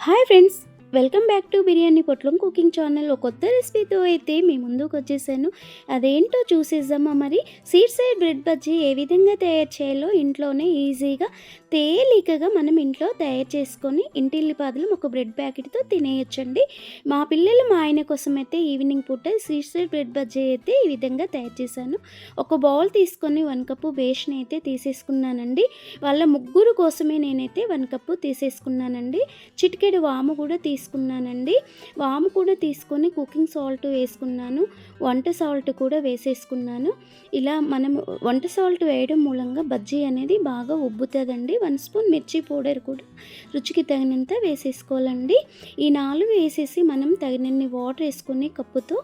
Hi friends welcome back to biryani పొట్లం cooking channel. ఒక కొత్త రెసిపీతో అయితే మీ ముందుకు వచ్చేసాను. అదేంటో చూసేద్దామా మరి? సీడ్ సైడ్ బ్రెడ్ బజ్జీ ఏ విధంగా తయారు చేయాలో ఇంట్లోనే ఈజీగా తేలికగా మనం ఇంట్లో తయారు చేసుకొని ఇంటిల్లిపాదులు ఒక బ్రెడ్ ప్యాకెట్తో తినేయొచ్చండి. మా పిల్లలు మా ఆయన కోసం అయితే ఈవినింగ్ పూట సీడ్ సైడ్ బ్రెడ్ బజ్జీ అయితే ఈ విధంగా తయారు చేశాను. ఒక బౌల్ తీసుకొని వన్ కప్పు బేషన్ అయితే తీసేసుకున్నానండి. వాళ్ళ ముగ్గురు కోసమే నేనైతే వన్ కప్పు తీసేసుకున్నానండి. చిటికెడు వాము కూడా తీసుకున్నానండి. వాము కూడా తీసుకొని కుకింగ్ సాల్ట్ వేసుకున్నాను. వంట సాల్ట్ కూడా వేసేసుకున్నాను. ఇలా మనం వంట సాల్ట్ వేయడం మూలంగా బజ్జీ అనేది బాగా ఉబ్బుతుందండి. వన్ స్పూన్ మిర్చి పౌడర్ కూడా రుచికి తగినంత వేసేసుకోవాలండి. ఈ నాలుగు వేసేసి మనం తగినన్ని వాటర్ వేసుకుని కప్పుతో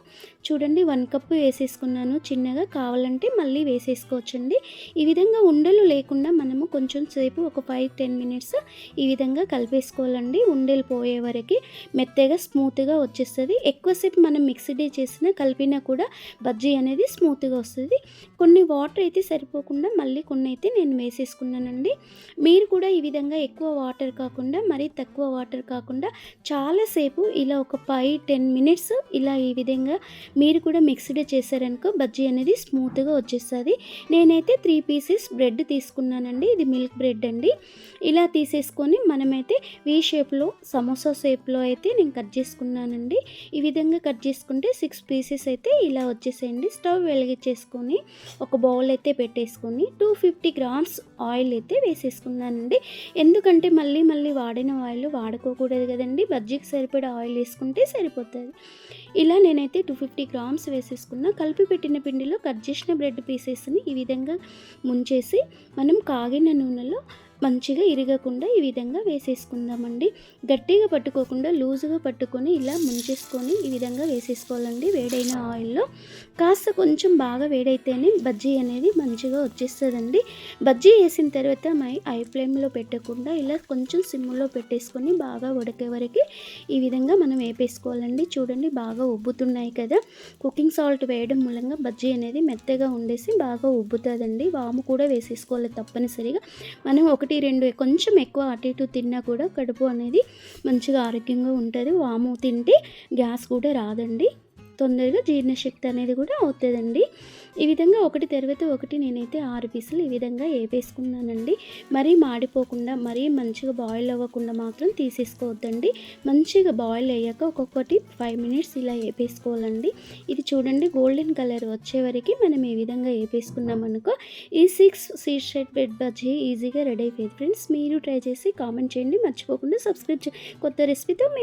చూడండి వన్ కప్పు వేసేసుకున్నాను. చిన్నగా కావాలంటే మళ్ళీ వేసేసుకోవచ్చండి. ఈ విధంగా ఉండలు లేకుండా మనము కొంచెం సేపు ఒక ఫైవ్ టెన్ మినిట్స్ ఈ విధంగా కలిపేసుకోవాలండి. ఉండలు పోయే వరకు మెత్తగా స్మూత్గా వచ్చేస్తుంది. ఎక్కువసేపు మనం మిక్సీ చేసినా కలిపినా కూడా బజ్జీ అనేది స్మూత్గా వస్తుంది. కొన్ని వాటర్ అయితే సరిపోకుండా మళ్ళీ కొన్ని అయితే నేను వేసేసుకున్నానండి. మీరు కూడా ఈ విధంగా ఎక్కువ వాటర్ కాకుండా మరీ తక్కువ వాటర్ కాకుండా చాలాసేపు ఇలా ఒక ఫైవ్ టెన్ మినిట్స్ ఇలా ఈ విధంగా మీరు కూడా మిక్స్డ్ చేశారనుకో బజ్జీ అనేది స్మూత్గా వచ్చేస్తుంది. నేనైతే త్రీ పీసెస్ బ్రెడ్ తీసుకున్నానండి. ఇది మిల్క్ బ్రెడ్ అండి. ఇలా తీసేసుకొని మనమైతే వీ షేప్లో సమోసా షేప్లో అయితే నేను కట్ చేసుకున్నానండి. ఈ విధంగా కట్ చేసుకుంటే సిక్స్ పీసెస్ అయితే ఇలా వచ్చేసేయండి. స్టవ్ వెలిగించేసుకొని ఒక బౌల్ అయితే పెట్టేసుకొని టూ ఫిఫ్టీ గ్రామ్స్ ఆయిల్ అయితే వేసేసుకున్నానండి. ఎందుకంటే మళ్ళీ మళ్ళీ వాడిన ఆయిల్ వాడుకోకూడదు కదండి. బజ్జీకి సరిపడా ఆయిల్ వేసుకుంటే సరిపోతుంది. ఇలా నేనైతే టూ ఫిఫ్టీ గ్రామ్స్ వేసేసుకున్న. కలిపి పెట్టిన పిండిలో కట్ చేసిన బ్రెడ్ పీసెస్ని ఈ విధంగా ముంచేసి మనం కాగిన నూనెలో మంచిగా ఇరగకుండా ఈ విధంగా వేసేసుకుందామండి. గట్టిగా పట్టుకోకుండా లూజుగా పట్టుకొని ఇలా ముంచేసుకొని ఈ విధంగా వేసేసుకోవాలండి వేడైన ఆయిల్లో. కాస్త కొంచెం బాగా వేడైతేనే బజ్జీ అనేది మంచిగా వచ్చేస్తుందండి. బజ్జీ వేసిన తర్వాత మై ఐ ఫ్లేమ్లో పెట్టకుండా ఇలా కొంచెం సిమ్లో పెట్టేసుకొని బాగా ఉడకే వరకు ఈ విధంగా మనం వేపేసుకోవాలండి. చూడండి బాగా ఉబ్బుతున్నాయి కదా. కుకింగ్ సాల్ట్ వేయడం మూలంగా బజ్జీ అనేది మెత్తగా ఉండేసి బాగా ఉబ్బుతుందండి. వాము కూడా వేసేసుకోవాలి తప్పనిసరిగా. మనం ఒకటి రెండు కొంచెం ఎక్కువ అటు ఇటు తిన్నా కూడా కడుపు అనేది మంచిగా ఆరోగ్యంగా ఉంటుంది. వాము తింటే గ్యాస్ కూడా రాదండి. తొందరగా జీర్ణశక్తి అనేది కూడా అవుతుందండి. ఈ విధంగా ఒకటి తర్వాత ఒకటి నేనైతే ఆరు పీసులు ఈ విధంగా వేపేసుకున్నానండి మరీ మాడిపోకుండా మరీ మంచిగా బాయిల్ అవ్వకుండా మాత్రం తీసేసుకోవద్దండి. మంచిగా బాయిల్ అయ్యాక ఒక్కొక్కటి ఫైవ్ మినిట్స్ ఇలా వేపేసుకోవాలండి ఇది చూడండి గోల్డెన్ కలర్ వచ్చే వరకు మనం ఈ విధంగా వేపేసుకున్నామనుకో ఈ సిక్స్ సీట్ షెడ్ బెడ్ బజ్జీ ఈజీగా రెడీ అయిపోయింది. ఫ్రెండ్స్ మీరు ట్రై చేసి కామెంట్ చేయండి. మర్చిపోకుండా సబ్స్క్రైబ్ చే కొత్త రెసిపీతో మేము